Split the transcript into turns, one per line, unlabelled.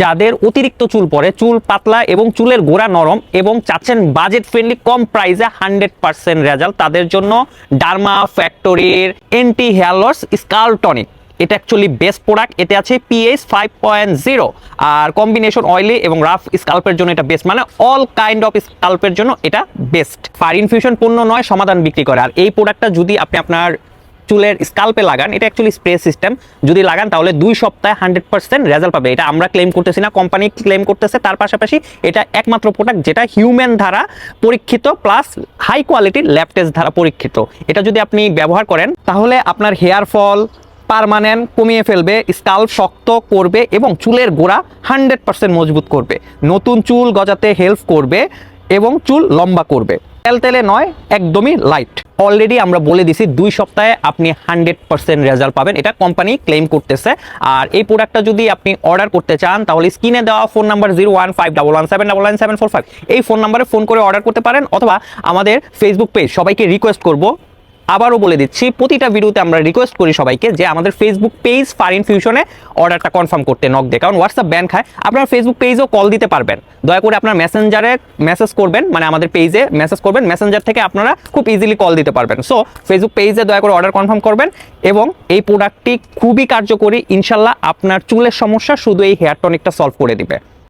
যাদের অতিরিক্ত চুল পড়ে, চুল পাতলা এবং চুলের গোড়া নরম এবং চাচ্ছেন বাজেট ফ্রেন্ডলি কম প্রাইসে হান্ড্রেড পার্সেন্ট রেজাল্ট তাদের জন্য ডার্মা ফ্যাক্টরির anti hair loss scalp tonic এটা অ্যাকচুয়ালি বেস্ট প্রোডাক্ট এতে আছে পিএইচ ফাইভ পয়েন্ট জিরো আর কম্বিনেশন অয়েলি এবং রাফ স্কাল্পের জন্য এটা বেস্ট মানে অল কাইন্ড অফ স্কাল্পের জন্য এটা বেস্ট ফার ইনফিউশন পণ্য নয়, সমাধান বিক্রি করে। আর এই প্রোডাক্টটা যদি আপনি আপনার চুলের স্কাল্পে লাগান, এটা অ্যাকচুয়ালি স্প্রে সিস্টেম যদি লাগান, তাহলে দুই সপ্তাহে হান্ড্রেড পার্সেন্ট রেজাল্ট পাবে। এটা আমরা ক্লেম করতেছি না কোম্পানি ক্লেম করতেছে। তার পাশাপাশি এটা একমাত্র প্রোডাক্ট যেটা হিউম্যান দ্বারা পরীক্ষিত প্লাস হাই কোয়ালিটির ল্যাব টেস্ট দ্বারা পরীক্ষিত। এটা যদি আপনি ব্যবহার করেন, তাহলে আপনার হেয়ার ফল পারমানেন্ট কমিয়ে ফেলবে স্কাল্প শক্ত করবে এবং চুলের গোড়া হান্ড্রেড পার্সেন্ট মজবুত করবে। নতুন চুল গজাতে হেল্প করবে এবং চুল লম্বা করবে। তেল তেলে নয়, একদমই লাইট অলরেডি আমরা বলে দিছি, দুই সপ্তাহে আপনি হান্ড্রেড পার্সেন্ট রেজাল্ট পাবেন। এটা কোম্পানি ক্লেম করতেছে। আর এই প্রোডাক্টটা যদি আপনি অর্ডার করতে চান, তাহলে স্ক্রিনে দেওয়া phone number zero one five double one seven double one seven four five এই ফোন নাম্বারে ফোন করে অর্ডার করতে পারেন, অথবা আমাদের ফেসবুক পেজ সবাইকে রিকোয়েস্ট করব আবারও বলে দিচ্ছি, প্রতিটা ভিডিওতে আমরা রিকোয়েস্ট করি সবাইকে যে আমাদের ফেসবুক পেজ ফারিন ফিউশনে অর্ডারটা কনফার্ম করতে নক দিয়ে। কারণ হোয়াটসঅ্যাপ ব্যান খায়, আপনার ফেসবুক পেজও কল দিতে পারবেন। দয়া করে আপনার মেসেঞ্জারে মেসেজ করবেন মানে আমাদের পেজে মেসেজ করবেন মেসেঞ্জার থেকে আপনারা খুব ইজিলি কল দিতে পারবেন। সো ফেসবুক পেজে দয়া করে অর্ডার কনফার্ম করবেন এবং এই প্রোডাক্টটি খুবই কার্যকরী, ইনশাল্লাহ আপনার চুলের সমস্যা শুধু এই হেয়ার টনিকটা সলভ করে দিবে।